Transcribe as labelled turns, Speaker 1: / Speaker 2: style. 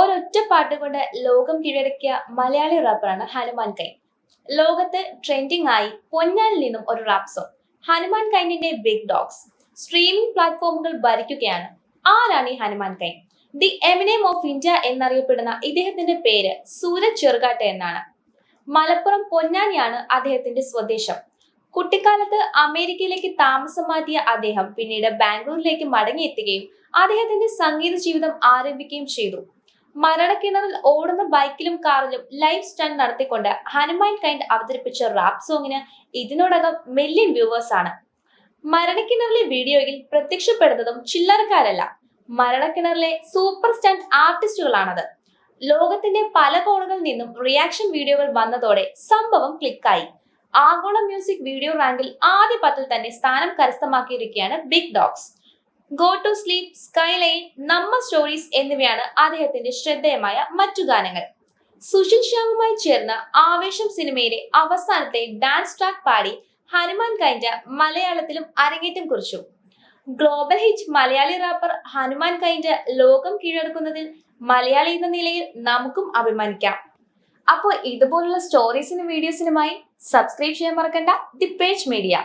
Speaker 1: ഒരൊറ്റ പാട്ട് കൊണ്ട് ലോകം കീഴടക്കിയ മലയാളി റാപ്പറാണ് ഹനുമാൻ കൈൻ. ലോകത്ത് ട്രെൻഡിംഗ് ആയി പൊന്നാനിൽ നിന്നും ഒരു റാപ്പ് സോങ് ഹനുമാൻ കൈനിന്റെ ബിഗ് ഡോഗ്സ് സ്ട്രീമിംഗ് പ്ലാറ്റ്ഫോമുകൾ ഭരിക്കുകയാണ്. ആരാണ് ഈ Hanumankind? The Eminem of India എന്നറിയപ്പെടുന്ന ഇദ്ദേഹത്തിന്റെ പേര് സൂരജ് ചെറുകാട്ട് എന്നാണ്. മലപ്പുറം പൊന്നാനിയാണ് അദ്ദേഹത്തിന്റെ സ്വദേശം. കുട്ടിക്കാലത്ത് അമേരിക്കയിലേക്ക് താമസം മാറ്റിയ അദ്ദേഹം പിന്നീട് ബാംഗ്ലൂരിലേക്ക് മടങ്ങിയെത്തുകയും അദ്ദേഹത്തിന്റെ സംഗീത ജീവിതം ആരംഭിക്കുകയും ചെയ്തു. മരണക്കിണറിൽ ഓടുന്ന ബൈക്കിലും കാറിലും ലൈവ് സ്റ്റണ്ട് നടത്തിക്കൊണ്ട് ഹനുമാൻ കൈൻഡ് അവതരിപ്പിച്ച റാപ്പ് സോങ്ങിന് ഇതിനോടകം മില്യൺ വ്യൂവേഴ്സ് ആണ്. മരണക്കിണറിലെ വീഡിയോയിൽ പ്രത്യക്ഷപ്പെടുന്നതും ചില്ലറക്കാരല്ല മരണക്കിണറിലെ സൂപ്പർ സ്റ്റണ്ട് ആർട്ടിസ്റ്റുകളാണത് ലോകത്തിന്റെ പല കോണുകളിൽ നിന്നും റിയാക്ഷൻ വീഡിയോകൾ വന്നതോടെ സംഭവം ക്ലിക്കായി ആഗോള മ്യൂസിക് വീഡിയോ റാങ്കിൽ ആദ്യ പത്തിൽ തന്നെ സ്ഥാനം കരസ്ഥമാക്കിയിരിക്കുകയാണ് big dogs go to sleep skyline Namma stories എന്നിവയാണ് അദ്ദേഹത്തിന്റെ ശ്രദ്ധേയമായ മറ്റു ഗാനങ്ങൾ. സുഷിൽ ശ്യാമുമായി ചേർന്ന ആവേശം സിനിമയിലെ അവസാനത്തെ ഡാൻസ് ട്രാക്ക് പാടി ഹനുമാൻ കൈൻഡ മലയാളത്തിലും അരങ്ങേറ്റം കുറിച്ചു. Global hit Malayali rapper Hanumankind ലോകം കീഴടക്കുന്നതിൽ മലയാളി എന്ന നിലയിൽ നമുക്കും അഭിമാനിക്കാം. അപ്പോൾ ഇതുപോലുള്ള സ്റ്റോറീസിനും വീഡിയോസിനുമായി സബ്സ്ക്രൈബ് ചെയ്യാൻ മറക്കണ്ട. The page media